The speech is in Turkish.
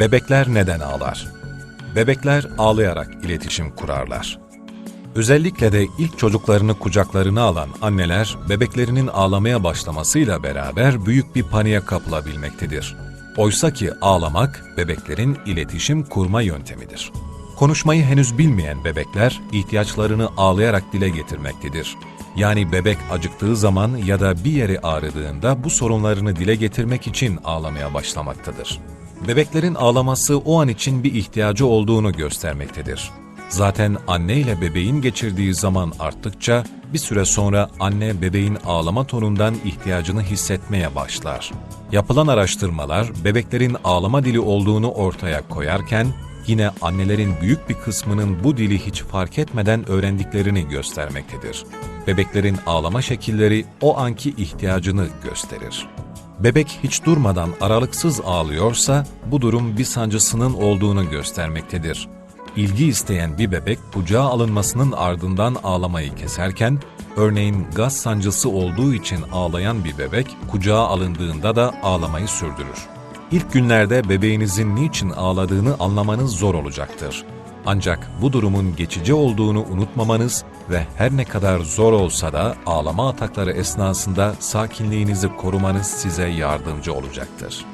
Bebekler neden ağlar? Bebekler ağlayarak iletişim kurarlar. Özellikle de ilk çocuklarını kucaklarına alan anneler, bebeklerinin ağlamaya başlamasıyla beraber büyük bir paniğe kapılabilmektedir. Oysa ki ağlamak, bebeklerin iletişim kurma yöntemidir. Konuşmayı henüz bilmeyen bebekler, ihtiyaçlarını ağlayarak dile getirmektedir. Yani bebek acıktığı zaman ya da bir yeri ağrıdığında bu sorunlarını dile getirmek için ağlamaya başlamaktadır. Bebeklerin ağlaması o an için bir ihtiyacı olduğunu göstermektedir. Zaten anne ile bebeğin geçirdiği zaman arttıkça bir süre sonra anne bebeğin ağlama tonundan ihtiyacını hissetmeye başlar. Yapılan araştırmalar bebeklerin ağlama dili olduğunu ortaya koyarken yine annelerin büyük bir kısmının bu dili hiç fark etmeden öğrendiklerini göstermektedir. Bebeklerin ağlama şekilleri o anki ihtiyacını gösterir. Bebek hiç durmadan aralıksız ağlıyorsa bu durum bir sancısının olduğunu göstermektedir. İlgi isteyen bir bebek kucağa alınmasının ardından ağlamayı keserken, örneğin gaz sancısı olduğu için ağlayan bir bebek kucağa alındığında da ağlamayı sürdürür. İlk günlerde bebeğinizin niçin ağladığını anlamanız zor olacaktır. Ancak bu durumun geçici olduğunu unutmamanız ve her ne kadar zor olsa da ağlama atakları esnasında sakinliğinizi korumanız size yardımcı olacaktır.